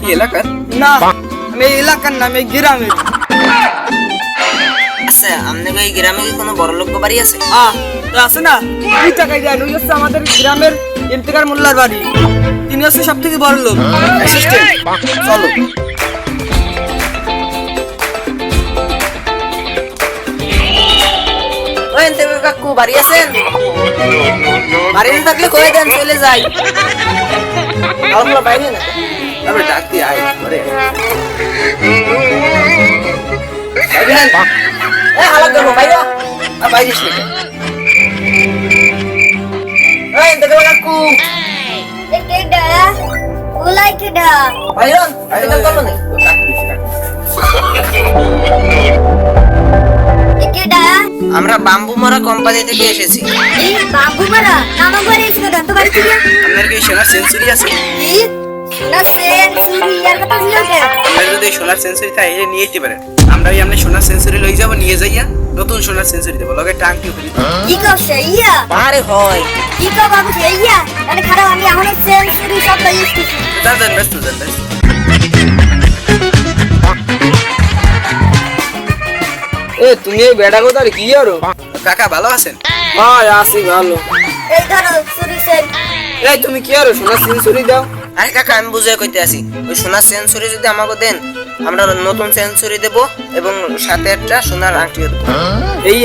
কি এলাকার? না আমি এলাকার নাম এই গ্রামের। আচ্ছা আপনাদের এই গ্রামে কি কোনো বড় লোক বাড়ি আছে? আহ আছে না। দুই টাকায় যায় ওই হচ্ছে আমাদের গ্রামের ইন্তেকার মোল্লার বাড়ি। তিনি হচ্ছে সব থেকে বড় লোক অ্যাসিস্ট্যান্ট চলো। ওই কাকু বাড়ি আছেন? বাড়ি থাকলে কয়ে দেন চলে যাই। বাইরে না? এ করব আর কাকু কেডা কেডা না। কেডা আমরা বাম্বু মারা কোম্পানি থেকে এসেছি। এই বাবু মারা? নামা করে এসে তো বাড়ি থেকে আপনার কি সোনার সেঞ্চুরি আছে? কি? না সেন সুরি আর কথা ছিল কে সোনার সেঞ্চুরি এটা নিয়ে যেতে পারেন আমরা ওই সোনার সেঞ্চুরি লই যাব নিয়ে যাইয়া নতুন সোনার সেঞ্চুরি দেবো। লগে টাঙ্কি ওখানে কি কছে ইয়া? আরে হয়। কি কো বাবু ইয়া? মানে খারাপ আমি এখন সেন সুরি সব ইউজ যান যান ব্যস্ত ব্যস্ত। এ তুমি এই বেটা কোথার? কি আরও কাকা ভালো আছেন? হ্যাঁ আছি ভালো। এই ধরো সেন। এই তুমি কি আরও সোনার সেঞ্চুরি দাও। আরে কাকা আমি বুঝে কইতে আসি। ওই সোনার সেঞ্চুরি যদি আমাকে দেন আমরা নতুন সেঞ্চুরি দেব এবং সাথে একটা সোনার আংটিও দেবো। এই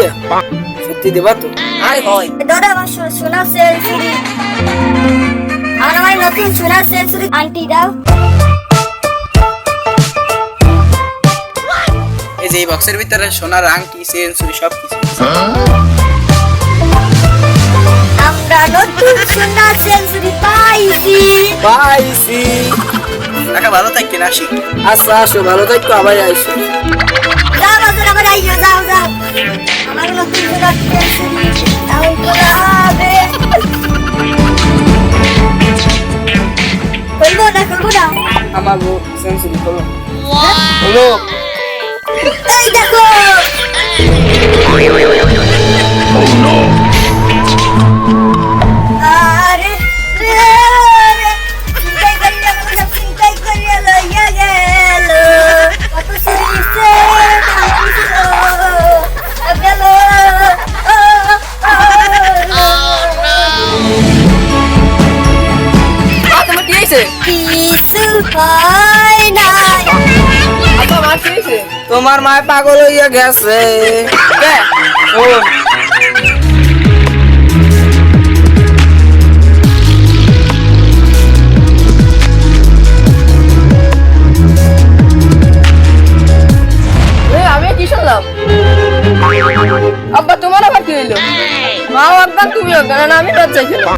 সত্যি দেবা তো। আরে হয়। ধরো আমার সোনার সেন সুরি আমার নতুন সোনার সেন সুরি আন্টি দাও। এই যে এই বক্সের ভিতরে সোনার আংটি সেঞ্চুরি সব কিছু আমরা নতুন সোনার সেন সুরি পাইছি। পাইছি। কাকা ভালো থাকেন আসি। আচ্ছা আসো ভালো থাকো আবার আইসো। যাও বাজার আবার আইও যাও যাও আমার নতুন করাবে না করব না। আমার বউ সেঞ্চুরি করো হ্যাঁ এই দেখো। কিছু হয় নাই তোমার কি মায় পাগল হইয়া গেছে। কে? আমি কি শুনলাম? আব্বা তোমার আবার কি হইল? মা একদম তুমি অজ্ঞান আমি রাত চাইছিলাম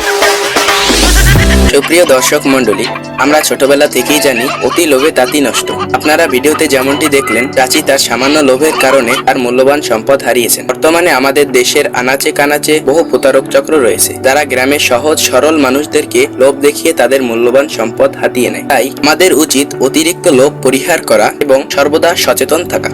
সুপ্রিয় দর্শক মণ্ডলী আমরা ছোটবেলা থেকেই জানি, অতি লোভে তাঁতি নষ্ট। আপনারা ভিডিওতে যেমনটি দেখলেন চাচি তার সামান্য লোভের কারণে তার মূল্যবান সম্পদ হারিয়েছেন। বর্তমানে আমাদের দেশের আনাচে কানাচে বহু প্রতারক চক্র রয়েছে। যারা গ্রামের সহজ, সরল মানুষদেরকে লোভ দেখিয়ে তাদের মূল্যবান সম্পদ হাতিয়ে নেয়। তাই আমাদের উচিত অতিরিক্ত লোভ পরিহার করা এবং সর্বদা সচেতন থাকা।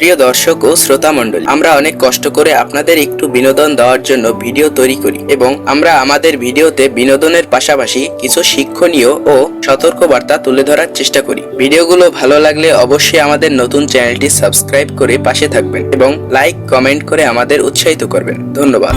প্রিয় দর্শক ও শ্রোতা মণ্ডলী, আমরা অনেক কষ্ট করে আপনাদের একটু বিনোদন দেওয়ার জন্য ভিডিও তৈরি করি এবং আমরা আমাদের ভিডিওতে বিনোদনের পাশাপাশি কিছু শিক্ষণীয় ও সতর্কবার্তা তুলে ধরার চেষ্টা করি। ভিডিওগুলো ভালো লাগলে অবশ্যই আমাদের নতুন চ্যানেলটি সাবস্ক্রাইব করে পাশে থাকবেন এবং লাইক, কমেন্ট করে আমাদের উৎসাহিত করবেন। ধন্যবাদ।